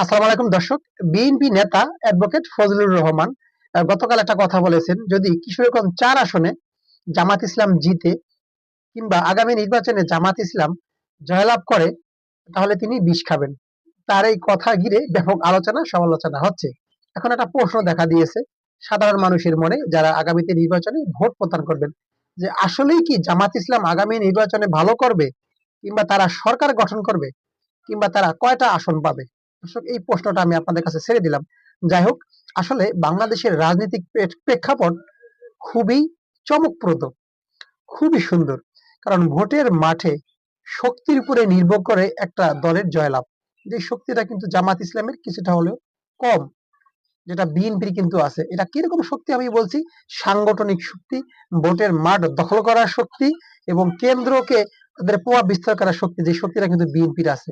আসসালামু আলাইকুম দর্শক। বিএনপি নেতা অ্যাডভোকেট ফজলুর রহমান গতকাল একটা কথা বলেছেন, যদি কিশোরগঞ্জ চার আসনে জামাত ইসলাম জিতে কিংবা আগামী নির্বাচনে জামাত ইসলাম জয়লাভ করে, তাহলে তিনি বিষ খাবেন। তার এই কথা ঘিরে ব্যাপক আলোচনা, সমালোচনা হচ্ছে। এখন একটা প্রশ্ন দেখা দিয়েছে সাধারণ মানুষের মনে, যারা আগামীতে নির্বাচনে ভোট প্রদান করবেন, যে আসলেই কি জামাত ইসলাম আগামী নির্বাচনে ভালো করবে, কিংবা তারা সরকার গঠন করবে, কিংবা তারা কয়টা আসন পাবে? দর্শক, এই প্রশ্নটা আমি আপনাদের কাছে ছেড়ে দিলাম। যাই হোক আসলে বাংলাদেশের রাজনৈতিক প্রেক্ষাপট খুবই চমকপ্রদ, খুবই সুন্দর। কারণ ভোটের মাঠে শক্তির উপরে নির্ভর করে একটা দলের জয়লাভ। যে শক্তিটা কিন্তু জামাত ইসলামের কিছুটা হলেও কম, যেটা বিএনপির কিন্তু আছে। এটা কীরকম শক্তি আমি বলছি? সাংগঠনিক শক্তি, ভোটের মাঠ দখল করার শক্তি এবং কেন্দ্রকে তাদের প্রভাব বিস্তার করার শক্তি, যে শক্তিটা কিন্তু বিএনপির আছে।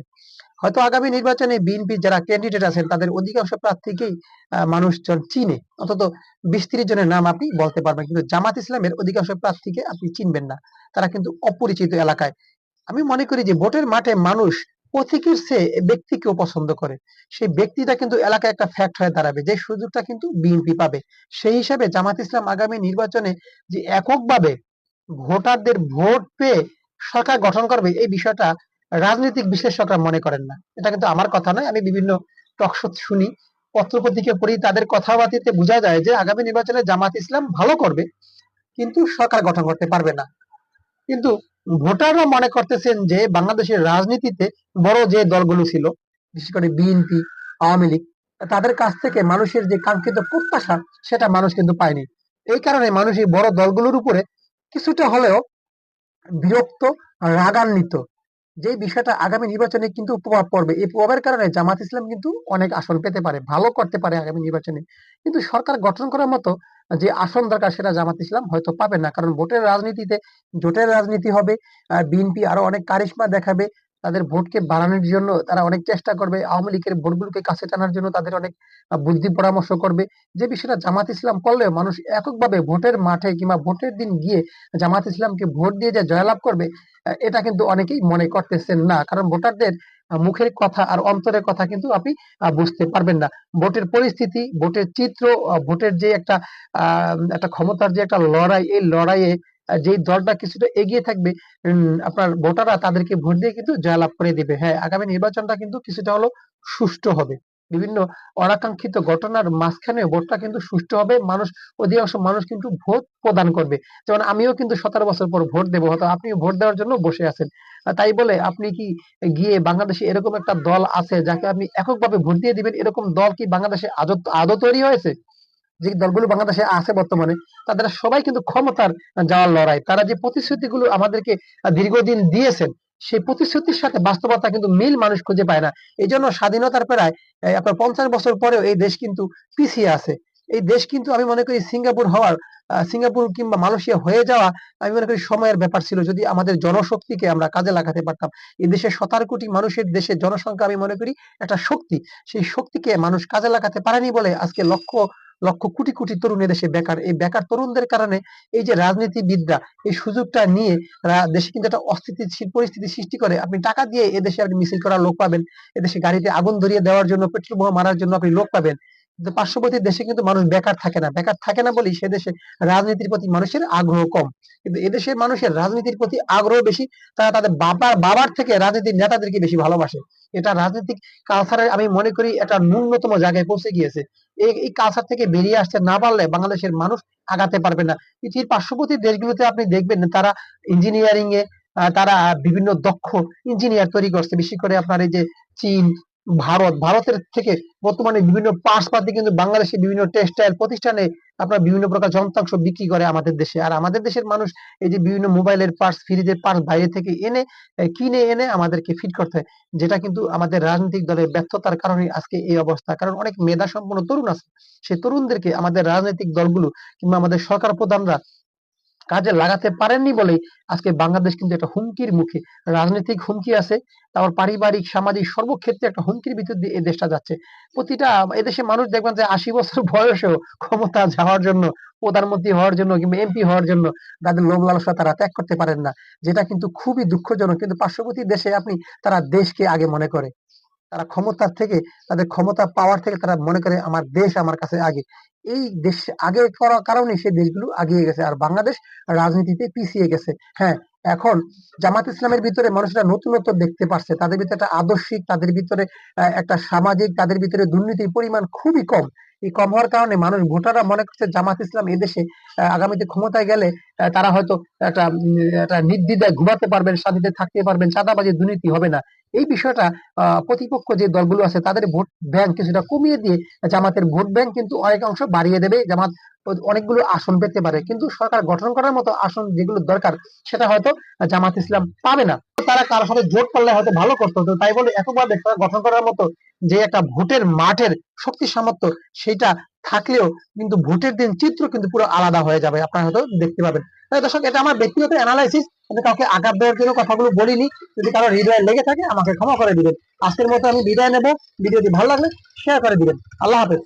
হয়তো আগামী নির্বাচনে বিএনপি যারা ক্যান্ডিডেট আছেন, তাদের অধিকাংশ প্রার্থীকেই মানুষজন চিনে। অন্তত বিশ তিরিশ জনের নাম আপনি বলতে পারবেন, কিন্তু জামাত ইসলামের অধিকাংশ প্রার্থীকে আপনি চিনবেন না। তারা কিন্তু অপরিচিত এলাকায়। আমি মনে করি যে ভোটের মাঠে মানুষ প্রতীকের চেয়ে ব্যক্তিকেও পছন্দ করে। সেই ব্যক্তিটা কিন্তু এলাকায় একটা ফ্যাক্ট হয়ে দাঁড়াবে, যে সুযোগটা কিন্তু বিএনপি পাবে। সেই হিসাবে জামাত ইসলাম আগামী নির্বাচনে যে এককভাবে ভোটারদের ভোট পেয়ে সরকার গঠন করবে, এই বিষয়টা রাজনৈতিক বিশ্লেষকরা মনে করেন না। এটা কিন্তু আমার কথা নয়, আমি বিভিন্ন টকশো শুনি পত্রপত্রিকা পড়ি, তাদের কথাবার্তিতে বোঝা যায় যে আগামী নির্বাচনে জামাত ইসলাম ভালো করবে, কিন্তু সরকার গঠন করতে পারবে না। কিন্তু ভোটাররা মনে করতেছেন যে বাংলাদেশের রাজনীতিতে বড় যে দলগুলো ছিল, বিশেষ করে বিএনপি, আওয়ামী লীগ, তাদের কাছ থেকে মানুষের যে কাঙ্ক্ষিত প্রত্যাশা, সেটা মানুষ কিন্তু পায়নি। এই কারণে মানুষ এই বড় দলগুলোর উপরে কিছুটা হলেও বিরক্ত, রাগান্বিত। যে বিষয়টা আগামী নির্বাচনে কিন্তু প্রভাব পড়বে, এই প্রভাবের কারণে জামাত ইসলাম কিন্তু অনেক আসন পেতে পারে, ভালো করতে পারে আগামী নির্বাচনে। কিন্তু সরকার গঠন করার মতো যে আসন দরকার সেটা জামাত ইসলাম হয়তো পাবে না, কারণ ভোটের রাজনীতিতে, জোটের রাজনীতি হবে বিএনপি আরও অনেক কারিশমা দেখাবে তাদের ভোটকে বাড়ানোর জন্য তারা অনেক চেষ্টা করবে। আওয়ামী লীগের ভোটগুলোকে কাছে টানার জন্য তাদের অনেক বুদ্ধি পরামর্শ করবে। যে বিষয়টা জামাত ইসলাম করলেও মানুষ এককভাবে ভোটের মাঠে কিংবা ভোটের দিন গিয়ে জামাত ইসলামকে ভোট দিয়ে যে জয়লাভ করবে এটা কিন্তু অনেকেই মনে করতেছেন না। কারণ ভোটারদের মুখের কথা আর অন্তরের কথা কিন্তু আপনি বুঝতে পারবেন না। ভোটের পরিস্থিতি, ভোটের চিত্র ভোটের যে একটা একটা ক্ষমতার যে একটা লড়াই, এই লড়াইয়ে যেই দলটা কিছুটা এগিয়ে থাকবে আপনার ভোটাররা তাদেরকে ভোট দিয়ে কিন্তু জয়লাভ করে দিবে। হ্যাঁ আগামী নির্বাচনটা কিন্তু কিছুটা হলো সুষ্ঠু হবে। বিভিন্ন অনাকাঙ্ক্ষিত ঘটনার মাঝখানে ভোটটা কিন্তু সুষ্ঠু হবে। মানুষ, অধিকাংশ মানুষ কিন্তু ভোট প্রদান করবে। যেমন আমিও কিন্তু সতেরো বছর পর ভোট দেবো, হয়তো আপনিও ভোট দেওয়ার জন্য বসে আছেন। তাই বলে আপনি কি গিয়ে বাংলাদেশে এরকম একটা দল আছে যাকে আপনি এককভাবে ভোট দিয়ে দিবেন? এরকম দল কি বাংলাদেশে আদৌ তৈরি হয়েছে? যে দলগুলো বাংলাদেশে আছে বর্তমানে, তাদের সবাই কিন্তু ক্ষমতার যাওয়ার লড়াই। তারা যে প্রতিশ্রুতিগুলো আমাদেরকে দীর্ঘদিন দিয়েছেন, সেই প্রতিশ্রুতির সাথে বাস্তবতা কিন্তু মিল মানুষ খুঁজে পায় না। এই জন্য স্বাধীনতার প্রায় আপনার পঞ্চাশ বছর পরেও এই দেশ কিন্তু পিছিয়ে আছে। এই দেশ কিন্তু আমি মনে করি সিঙ্গাপুর হওয়ার সিঙ্গাপুর কিংবা মালয়েশিয়া হয়ে যাওয়া, আমি মনে করি সময়ের ব্যাপার ছিল। যদি আমাদের জনশক্তিকে আমরা কাজে লাগাতে পারতাম, এই দেশে সতেরো কোটি মানুষের দেশে জনসংখ্যা আমি মনে করি একটা শক্তি। সেই শক্তিকে মানুষ কাজে লাগাতে পারেনি বলে আজকে লক্ষ লক্ষ কোটি কোটি তরুণ দেশে বেকার। এই বেকার তরুণদের কারণে এই যে রাজনীতিবিদরা এই সুযোগটা নিয়ে দেশে কিন্তু একটা অস্থিতিশীল পরিস্থিতি সৃষ্টি করে। আপনি টাকা দিয়ে এদেশে আপনি মিছিল করার লোক পাবেন এদেশে গাড়িতে আগুন ধরিয়ে দেওয়ার জন্য, পেট্রোল বোমা মারার জন্য আপনি লোক পাবেন। পার্শ্ববর্তী দেশে কিন্তু মানুষ বেকার থাকে না। বেকার থাকে না বলেই সে দেশে রাজনীতির প্রতি মানুষের আগ্রহ কম। কিন্তু এদেশের মানুষের রাজনীতির প্রতি আগ্রহ বেশি, তারা তাদের বাবার বাবার থেকে রাজনীতির নেতাদেরকে বেশি ভালোবাসে। এটা রাজনৈতিক কালচারের আমি মনে করি একটা ন্যূনতম জায়গায় পৌঁছে গিয়েছে। এই কালচার থেকে বেরিয়ে আসতে না পারলে বাংলাদেশের মানুষ আগাতে পারবে না। পৃথিবীর পার্শ্ববর্তী দেশগুলোতে আপনি দেখবেন তারা ইঞ্জিনিয়ারিং এ তারা বিভিন্ন দক্ষ ইঞ্জিনিয়ার তৈরি করছে। বিশেষ করে আপনার এই যে চীন ভারত, ভারতের থেকে বর্তমানে বিভিন্ন পার্টসপাতি কিন্তু বাংলাদেশে বিভিন্ন টেক্সটাইল প্রতিষ্ঠানে আপনার বিভিন্ন প্রকার যন্ত্রাংশ বিক্রি করে আমাদের দেশে। আর আমাদের দেশের মানুষ এই যে বিভিন্ন মোবাইলের পার্টস ফ্রিজের পার্টস বাইরে থেকে এনে কিনে, এনে আমাদেরকে ফিট করতে হয়, যেটা কিন্তু আমাদের রাজনৈতিক দলের ব্যর্থতার কারণে আজকে এই অবস্থা। কারণ অনেক মেধা সম্পন্ন তরুণ আছে সেই তরুণদেরকে আমাদের রাজনৈতিক দলগুলো কিংবা আমাদের সরকার প্রধানরা কাজে লাগাতে পারেননি বলেই আজকে বাংলাদেশ কিন্তু একটা হুমকির মুখে। রাজনৈতিক হুমকি আছে, তারপর পারিবারিক, সামাজিক সর্বক্ষেত্রে একটা হুমকির ভিতর দিয়ে দেশটা যাচ্ছে। প্রতিটা এদেশে মানুষ দেখবেন যে আশি বছর বয়সেও ক্ষমতা যাওয়ার জন্য, প্রধানমন্ত্রী হওয়ার জন্য কিংবা এমপি হওয়ার জন্য তাদের লোভ লালসা তারা ত্যাগ করতে পারেন না। যেটা কিন্তু খুবই দুঃখজনক, কিন্তু পার্শ্ববর্তী দেশে আপনি, তারা দেশকে আগে মনে করে। তারা ক্ষমতার থেকে, তাদের ক্ষমতা পাওয়ার থেকে তারা মনে করে আমার দেশ আমার কাছে আগে। এই দেশ আগে করার কারণে সেই দেশগুলো আগিয়ে গেছে। আর বাংলাদেশ রাজনীতিতে পিছিয়ে গেছে। হ্যাঁ এখন জামাত ইসলামের ভিতরে মানুষরা নতুনত্ব দেখতে পারছে। তাদের ভিতরে একটা আদর্শিক, তাদের ভিতরে একটা সামাজিক, তাদের ভিতরে দুর্নীতির পরিমাণ খুবই কম। এই কম হওয়ার কারণে মানুষ, ভোটাররা মনে করছে জামাত ইসলাম এদেশে আগামীতে ক্ষমতায় গেলে তারা হয়তো একটা একটা নির্দ্বিধায় ঘুমাতে পারবেন, শান্তিতে থাকতে পারবেন চাঁদাবাজি দুর্নীতি হবে না। এই বিষয়টা প্রতিপক্ষ যে দলগুলো আছে তাদের ভোট ব্যাংক কিছুটা কমিয়ে দিয়ে জামাতের ভোট ব্যাংক কিন্তু অনেক অংশ বাড়িয়ে দেবে, জামাত অনেকগুলো আসন পেতে পারে। কিন্তু সরকার গঠন করার মতো আসন যেগুলো দরকার, সেটা হয়তো জামাত ইসলাম পাবে না। তারা কারোর সাথে জোট করলে হয়তো ভালো করতে হতো তাই বলে সরকার গঠন করার মতো যে একটা ভোটের মাঠের শক্তি সামর্থ্য সেটা থাকলেও কিন্তু ভোটের দিন চিত্র কিন্তু পুরো আলাদা হয়ে যাবে, আপনারা হয়তো দেখতে পাবেন। তাই দর্শক, এটা আমার ব্যক্তিগত অ্যানালাইসিস আমি কাউকে আঘাত দেওয়ার জন্য কথাগুলো বলিনি, যদি কারও হৃদয় লেগে থাকে আমাকে ক্ষমা করে দিবেন। আজকের মতো আমি বিদায় নেব, ভিডিওটি ভালো লাগলে শেয়ার করে দিবেন। আল্লাহ হাফেজ।